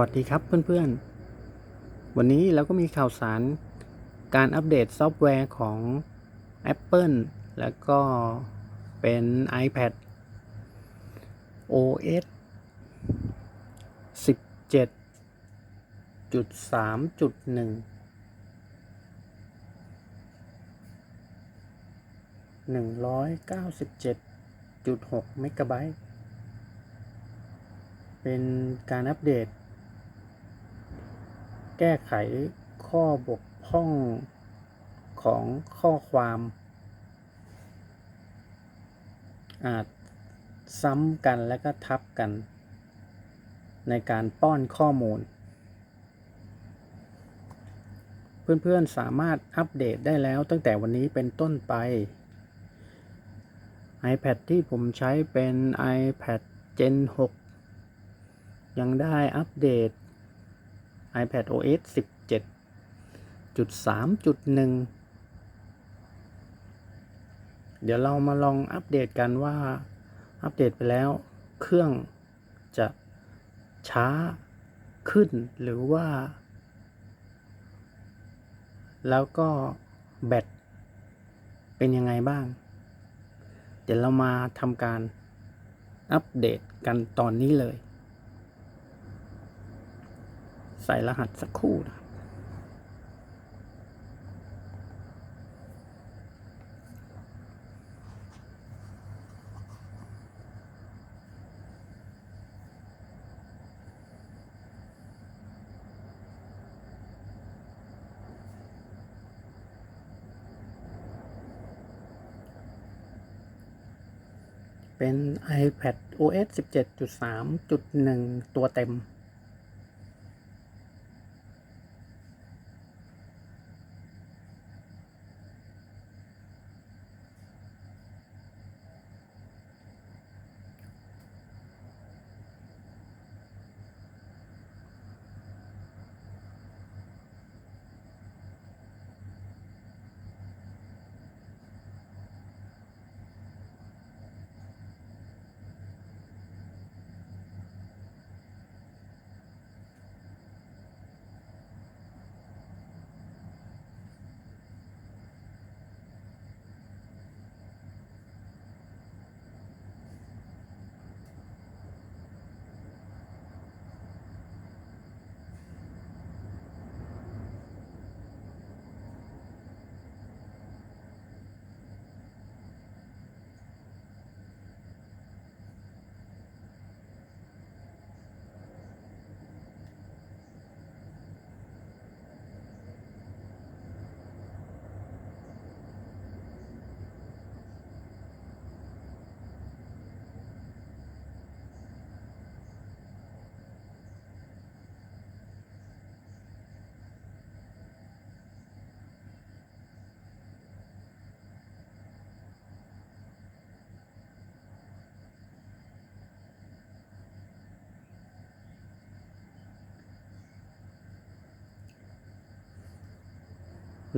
วัสดีครับเพื่อนๆ วันนี้เราก็มีข่าวสารการอัปเดตซอฟต์แวร์ของ Apple แล้วก็เป็น iPad OS 17.3.1 197.6 เมกะไบต์ เป็นการอัปเดต แก้ไขข้อบกพร่องของข้อความ อาจซ้ำกันและก็ทับกัน ในการป้อนข้อมูล เพื่อนๆสามารถอัปเดตได้แล้วตั้งแต่วันนี้เป็นต้นไป iPad ที่ผมใช้เป็น iPad Gen 6 ยังได้อัปเดต iPad OS 17.3.1 เดี๋ยวเรามาลองอัปเดตกันว่าอัปเดตไปแล้ว เครื่องจะช้าขึ้นหรือว่า แล้วก็แบตเป็นยังไงบ้าง เดี๋ยวเรามาทำการอัปเดตกันตอนนี้เลย ใส่รหัสสักครู่นะเป็น iPad OS 17.3.1 ตัวเต็ม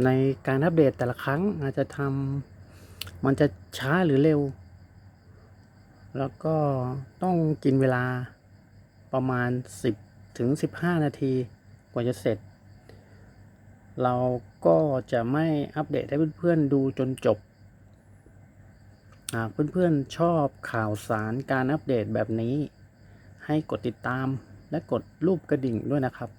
ในการอัปเดตแต่ละครั้งอาจจะทำมันจะช้าหรือเร็ว แล้วก็ต้องกินเวลาประมาณ 10 ถึง 15 นาทีกว่าจะเสร็จ เราก็จะไม่อัปเดตให้เพื่อนๆดูจนจบ หากเพื่อนๆชอบข่าวสารการอัปเดตแบบนี้ ให้กดติดตามและกดรูปกระดิ่งด้วยนะครับ